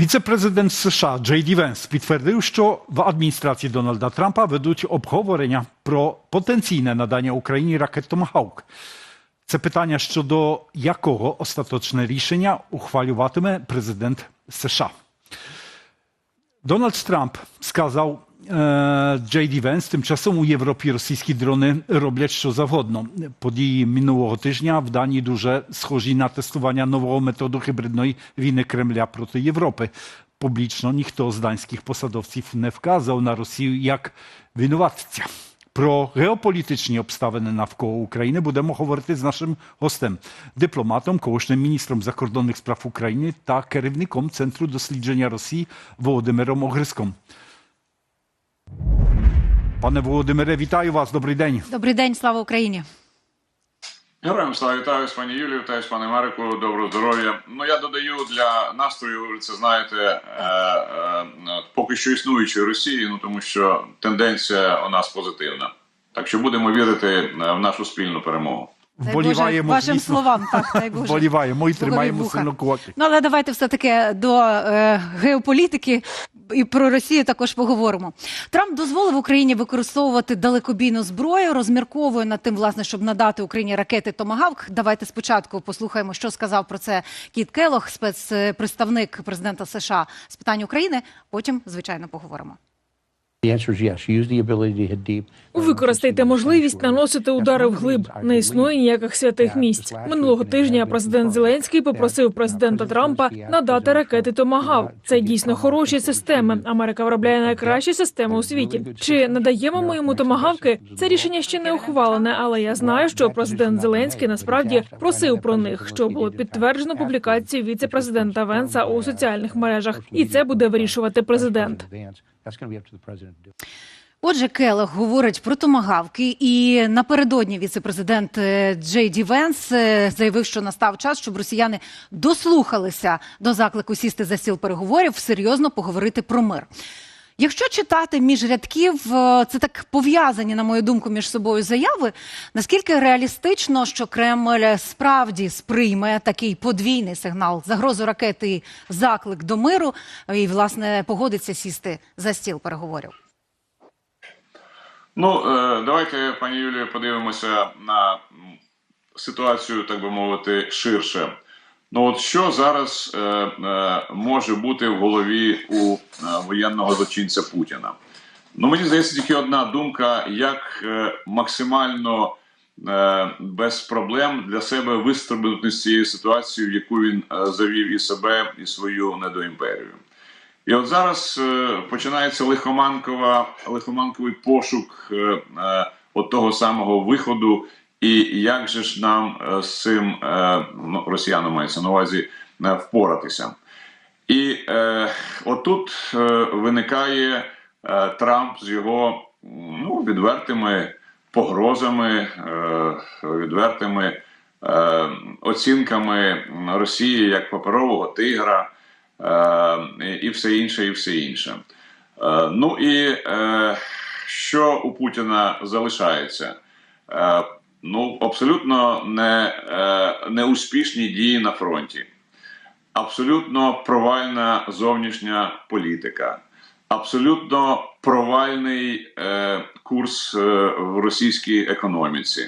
Віце-президент США Джей Ді Венс підтвердив, що в адміністрації Дональда Трампа ведуть обговорення про потенційне надання Україні ракет Томагавк. Це питання щодо якого остаточне рішення ухвалюватиме президент США. Дональд Трамп сказав Джей Ді Венс, тимчасом у Європі російські дрони роблять що завгодно. Події минулого тижня в Данії дуже схожі на тестування нового методу хибридної війни Кремля проти Європи. Публічно ніхто з данських посадовців не вказав на Росію як винуватця. Про геополітичні обставини навколо України будемо говорити з нашим гостем, дипломатом, колишнім міністром закордонних справ України та керівником Центру дослідження Росії Володимиром Огриском. Пане Володимире, вітаю вас. Добрий день. Добрий день, слава Україні. Героям слава вітаю з пані Юлію, вітаю з пане Марику, доброго здоров'я. Ну я додаю для настрою, ви це знаєте, е, е, поки що існуючої Росії, ну тому що тенденція у нас позитивна. Так що будемо вірити е, в нашу спільну перемогу. Вболіваємо, вашим звісно. словам, так, дай Боже. Вболіваємо і тримаємо сильно кулаки. Ну, але давайте все-таки до е, геополітики і про Росію також поговоримо. Трамп дозволив Україні використовувати далекобійну зброю, розмірковує над тим, власне, щоб надати Україні ракети Томагавк. Давайте спочатку послухаємо, що сказав про це Кіт Келох, спецпредставник президента США з питань України. Потім, звичайно, поговоримо. Використайте можливість наносити удари вглиб. Не існує ніяких святих місць. Минулого тижня президент Зеленський попросив президента Трампа надати ракети Томагав. Це дійсно хороші системи. Америка виробляє найкращі системи у світі. Чи надаємо ми йому томагавки? Це рішення ще не ухвалене, але я знаю, що президент Зеленський насправді просив про них, що було підтверджено публікацією віце-президента Венса у соціальних мережах, і це буде вирішувати президент. That's going to be up to the president to do. Отже, Келех говорить про томагавки, і напередодні віцепрезидент е, Джей Ді Венс е, заявив, що настав час, щоб росіяни дослухалися до заклику сісти за стіл переговорів, серйозно поговорити про мир. Якщо читати між рядків, е, це так пов'язані, на мою думку, між собою заяви. Наскільки реалістично, що Кремль справді сприйме такий подвійний сигнал, загрозу ракети, заклик до миру, і власне погодиться сісти за стіл переговорів? Ну е, давайте, пані Юлію, подивимося на ситуацію, так би мовити, ширше. Ну от що зараз е, е, може бути в голові у е, воєнного злочинця Путіна? Ну мені здається, тільки одна думка, як е, максимально е, без проблем для себе вистрибнути з цієї ситуації, в яку він е, завів і себе, і свою недоімперію. І от зараз е, починається лихоманкова, лихоманковий пошук е, е, от того самого виходу, і як же ж нам е, з цим е, ну, росіянам мається на увазі е, впоратися. І е, отут виникає Трамп з його ну, відвертими погрозами, е, відвертими е, оцінками Росії як паперового тигра е, і все інше, і все інше. Е, ну і е, що у Путіна залишається? Е, ну, абсолютно не, е, неуспішні дії на фронті абсолютно провальна зовнішня політика, абсолютно провальний е, курс е, в російській економіці.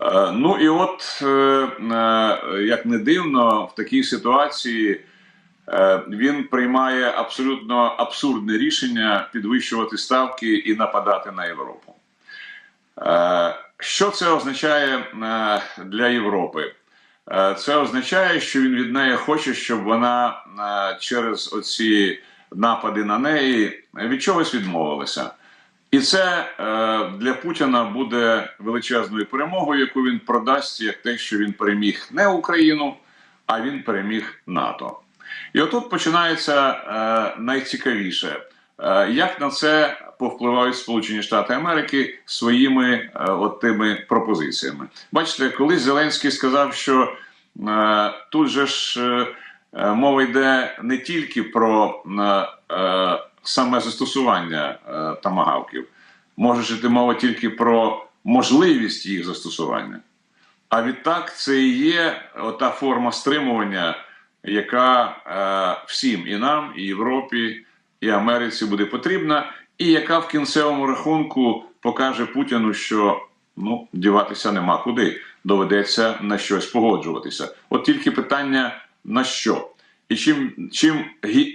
Е, ну і от, е, е, як не дивно, в такій ситуації е, він приймає абсолютно абсурдне рішення підвищувати ставки і нападати на Європу. Що це означає е, для Європи? Е, Це означає, що він від неї хоче, щоб вона е, через оці напади на неї від чогось відмовилася. І це для Путіна буде величезною перемогою, яку він продасть як те, що він переміг не Україну, а він переміг НАТО. І отут починається найцікавіше, як на це повпливають Сполучені Штати Америки своїми е, от тими пропозиціями. Бачите, колись Зеленський сказав, що е, тут же ж е, е, мова йде не тільки про е, е, саме застосування е, тамагавків, може йти мова тільки про можливість їх застосування. А відтак це і є ота форма стримування яка е, всім і нам, і Європі, і Америці буде потрібна, і яка в кінцевому рахунку покаже Путіну, що ну діватися нема куди. Доведеться на щось погоджуватися. От тільки питання на що. І чим, чим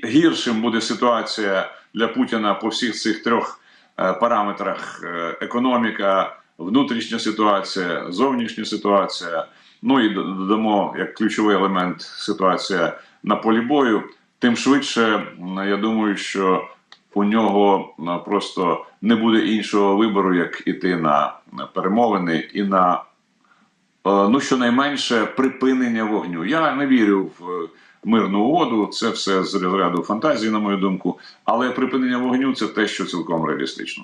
гіршим буде ситуація для Путіна по всіх цих трьох е, параметрах: е, економіка, внутрішня ситуація, зовнішня ситуація, ну і додамо як ключовий елемент ситуація на полі бою, тим швидше я думаю, що у нього просто не буде іншого вибору, як іти на перемовини і на е, ну щонайменше припинення вогню. Я не вірю в е, мирну угоду, це все з розряду фантазії, на мою думку. Але припинення вогню це те, що цілком реалістично.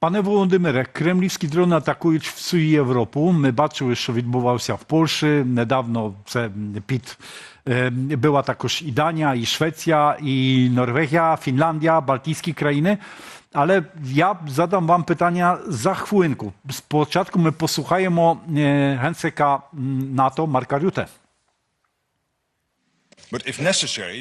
Пане Володимире, кремлівські дрони атакують всю Європу. Ми бачили, що відбувався в Польщі. Недавно це під е, була також і Данія, і Швеція, і Норвегія, Фінляндія, Балтійські країни. Але я задам вам питання за хвилинку. Спочатку ми послухаємо е, генсека м, НАТО Марка Рюте.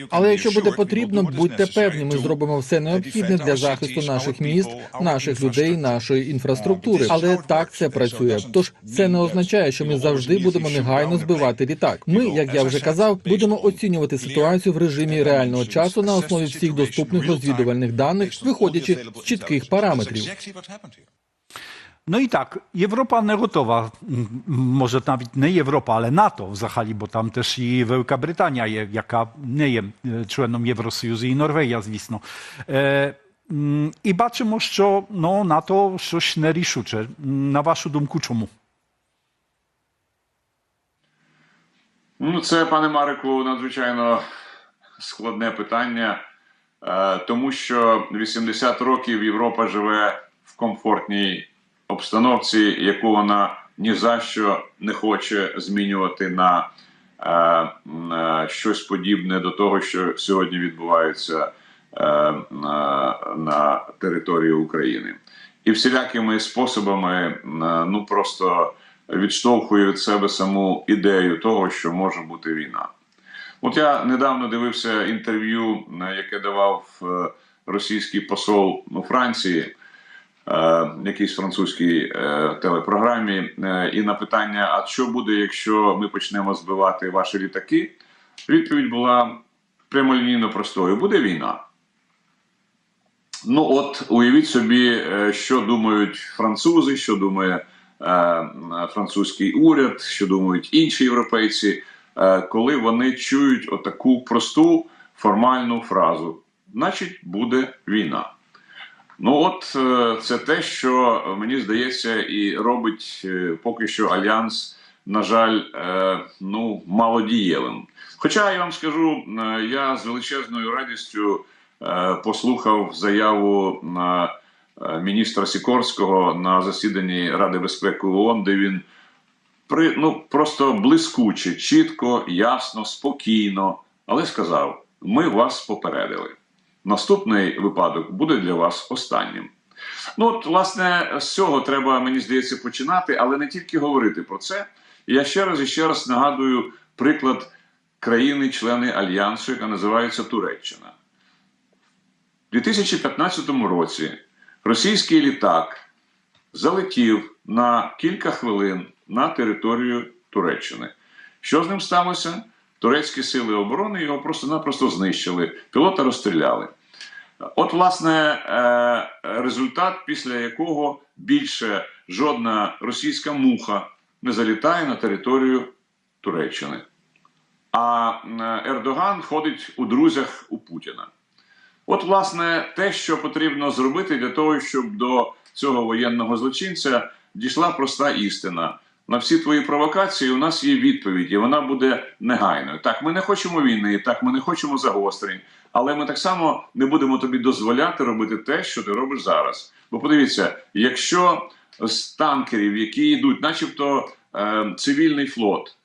Але якщо буде потрібно, будьте певні, ми зробимо все необхідне для захисту наших міст, наших людей, нашої інфраструктури. Але так це працює. Тож це не означає, що ми завжди будемо негайно збивати літак. Ми, як я вже казав, будемо оцінювати ситуацію в режимі реального часу на основі всіх доступних розвідувальних даних, виходячи з чітких параметрів. No i tak, Європа не готова, м, може навіть не Європа, але НАТО взагалі, бо там теж і Велика Британія є, яка не є е, членом Євросоюзу, і Норвегія, звісно. Е, м, і бачимо, що ну, НАТО щось нерішуче. М, На вашу думку, чому? Ну, це, пане Марику, надзвичайно складне питання, е, тому що 80 років Європа живе в комфортній обстановці, яку вона ні за що не хоче змінювати на, е, на щось подібне до того, що сьогодні відбувається е, на, на території України. І всілякими способами е, ну просто відштовхує від себе саму ідею того, що може бути війна. От я недавно дивився інтерв'ю, е, яке давав е, російський посол у Франції, е, якійсь французькій е, телепрограмі, е, і на питання: а що буде, якщо ми почнемо збивати ваші літаки? Відповідь була прямолінійно простою: буде війна. Ну, от уявіть собі, е, що думають французи, що думає е, е, французький уряд, що думають інші європейці, е, коли вони чують отаку просту формальну фразу: значить, буде війна. Ну, от е, це те, що е, мені здається, і робить е, поки що альянс, на жаль, ну малодієвим. Хоча я вам скажу, я з величезною радістю послухав заяву на міністра Сікорського на засіданні Ради безпеки ООН, де він при ну просто блискуче, чітко, ясно, спокійно, але сказав: ми вас попередили. Наступний випадок буде для вас останнім. Ну, от, власне, з цього треба, мені здається, починати, але не тільки говорити про це. Я ще раз і ще раз нагадую приклад країни-члени Альянсу, яка називається Туреччина. У 2015 році російський літак залетів на кілька хвилин на територію Туреччини. Що з ним сталося? Турецькі сили оборони його просто-напросто знищили, пілота розстріляли. От, власне, е, результат, після якого більше жодна російська муха не залітає на територію Туреччини. А е, Ердоган ходить у друзях у Путіна. От, власне, те, що потрібно зробити для того, щоб до цього воєнного злочинця дійшла проста істина. На всі твої провокації у нас є відповідь, і вона буде негайною. Так, ми не хочемо війни, так, ми не хочемо загострень, але ми так само не будемо тобі дозволяти робити те, що ти робиш зараз. Бо подивіться, якщо з танкерів, які йдуть, начебто е, цивільний флот,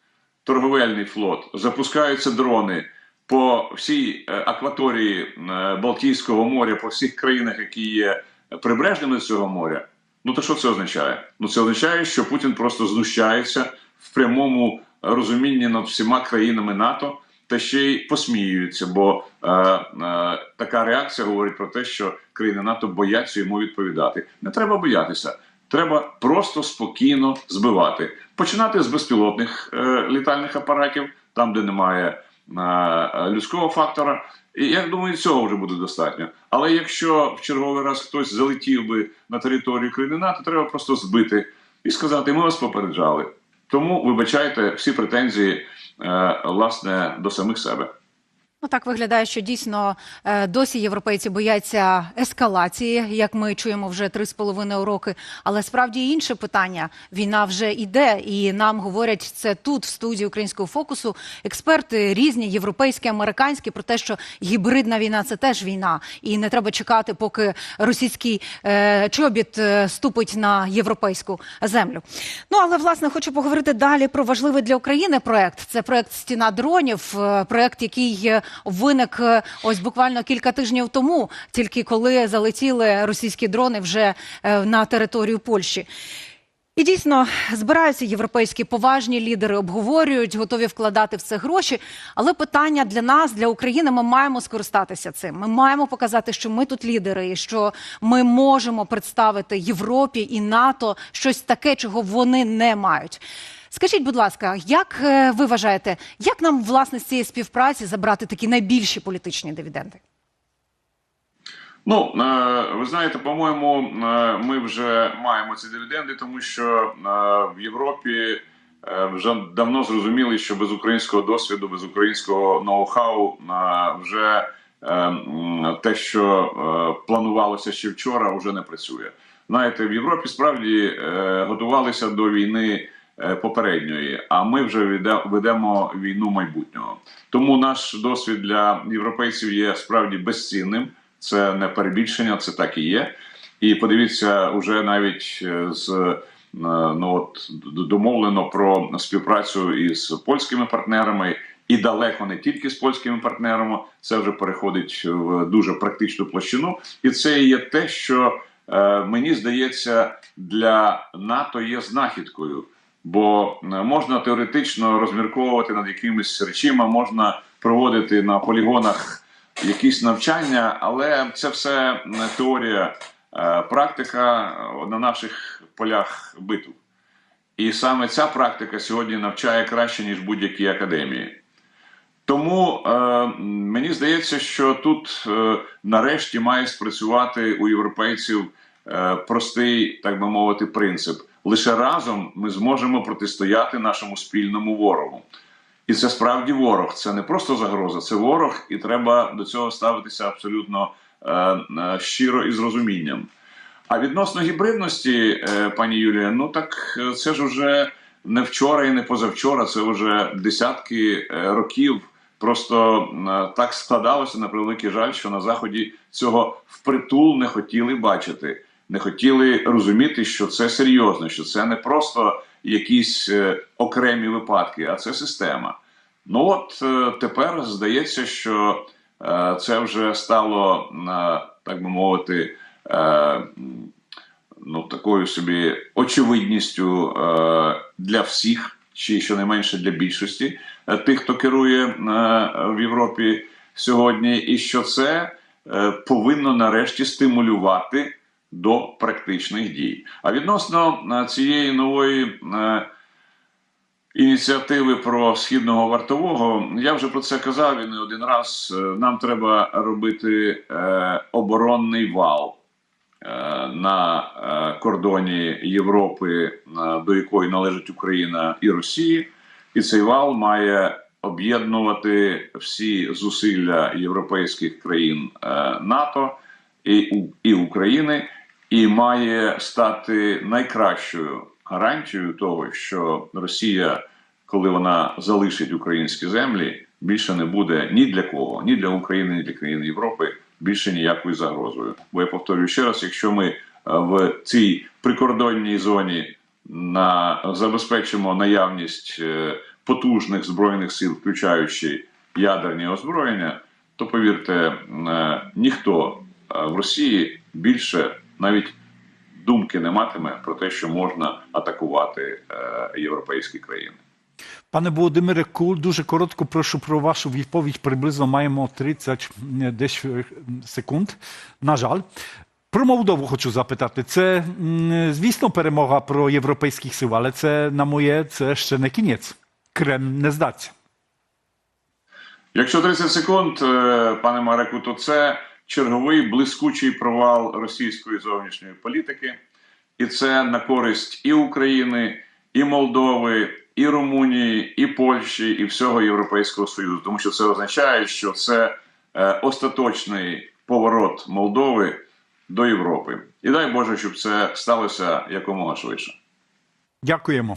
торговельний флот, запускаються дрони по всій е, акваторії е, Балтійського моря, по всіх країнах, які є прибережними цього моря. Ну то що це означає? Ну це означає, що Путін просто знущається в прямому розумінні над всіма країнами НАТО та ще й посміюються, бо е, е, така реакція говорить про те, що країни НАТО бояться йому відповідати. Не треба боятися. Треба просто спокійно збивати. Починати з безпілотних е, літальних апаратів, там, де немає людського фактора. І я думаю, цього вже буде достатньо. Але якщо в черговий раз хтось залетів би на територію країни НАТО, треба просто збити і сказати: ми вас попереджали. Тому вибачайте всі претензії е, власне до самих себе. Ну так виглядає, що дійсно е, досі європейці бояться ескалації, як ми чуємо вже три з половиною роки. Але справді інше питання: війна вже йде, і нам говорять це тут, в студії українського фокусу. Експерти різні, європейські, американські, про те, що гібридна війна це теж війна, і не треба чекати, поки російський е, чобіт е, ступить на європейську землю. Ну але власне хочу поговорити далі про важливий для України проект. Це проект Стіна дронів, е, проект, який виник е, ось буквально кілька тижнів тому, тільки коли залетіли російські дрони вже е, на територію Польщі. І дійсно збираються європейські поважні лідери, обговорюють, готові вкладати в це гроші. Але питання для нас, для України, ми маємо скористатися цим. Ми маємо показати, що ми тут лідери, і що ми можемо представити Європі і НАТО щось таке, чого вони не мають. Скажіть, будь ласка, як е, ви вважаєте, як нам власне з цієї співпраці забрати такі найбільші політичні дивіденди? Ну е, ви знаєте, по-моєму, е, ми вже маємо ці дивіденди, тому що в Європі вже давно зрозуміли, що без українського досвіду, без українського ноу-хау вже те, що планувалося ще вчора, вже не працює. Знаєте, в Європі справді готувалися до війни попередньої, а ми вже ведемо війну майбутнього. Тому наш досвід для європейців є справді безцінним. Це не перебільшення, це так і є. І подивіться, уже навіть е, з е, ну от домовлено про співпрацю із польськими партнерами, і далеко не тільки з польськими партнерами. Це вже переходить в дуже практичну площину, і це є те, що е, мені здається для НАТО є знахідкою. Бо е, можна теоретично розмірковувати над якимись речима, можна проводити на полігонах якісь навчання, але це все теорія, е, практика е, на наших полях битв. І саме ця практика сьогодні навчає краще, ніж будь-які академії. Тому е, мені здається, що тут е, нарешті має спрацювати у європейців е, простий, так би мовити, принцип. Лише разом ми зможемо протистояти нашому спільному ворогу. І це справді ворог. Це не просто загроза, це ворог, і треба до цього ставитися абсолютно е, е, щиро і з розумінням. А відносно гібридності, е, пані Юлія, ну так е, це ж уже не вчора і не позавчора, це вже десятки е, років. Просто так складалося на превеликий жаль, що на заході цього впритул не хотіли бачити, не хотіли розуміти, що це серйозно, що це не просто якісь е, окремі випадки, а це система. Ну от е, тепер здається, що е, це вже стало, так би мовити, ну, такою собі очевидністю для всіх, чи щонайменше для більшості тих, хто керує в Європі сьогодні, і що це повинно нарешті стимулювати до практичних дій. А відносно е, цієї нової. е, Ініціативи про східного вартового я вже про це казав і не один раз. Е, Нам треба робити оборонний вал на кордоні Європи, до якої належить Україна і Росії, і цей вал має об'єднувати всі зусилля європейських країн НАТО і України, і має стати найкращою гарантією того, що Росія, коли вона залишить українські землі, більше не буде ні для кого, ні для України, ні для країн Європи більше ніякою загрозою. Бо я повторюю ще раз: якщо ми е, в цій прикордонній зоні на забезпечимо наявність е, потужних збройних сил, включаючи ядерні озброєння, то повірте, е, ніхто в Росії більше навіть думки не матиме про те, що можна атакувати е, європейські країни. Пане Володимире Кул, дуже коротко прошу про вашу відповідь. Приблизно маємо 30 десь е, секунд. На жаль. Про Молдову хочу запитати. Це, звісно, перемога про європейських сил, але це, на моє, це ще не кінець. Крем не здаться. Якщо 30 секунд, е, пане Мареку, то це черговий блискучий провал російської зовнішньої політики, і це на користь і України, і Молдови, і Румунії, і Польщі, і всього Європейського Союзу. Тому що це означає, що це е, остаточний поворот Молдови до Європи. І дай Боже, щоб це сталося якомога швидше. Дякуємо.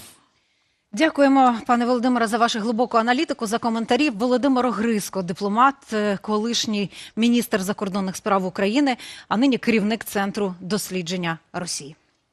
Дякуємо, пане Володимире, за вашу глибоку аналітику, за коментарі. Володимир Огриско, дипломат, е, колишній міністр закордонних справ України, а нині керівник центру дослідження Росії.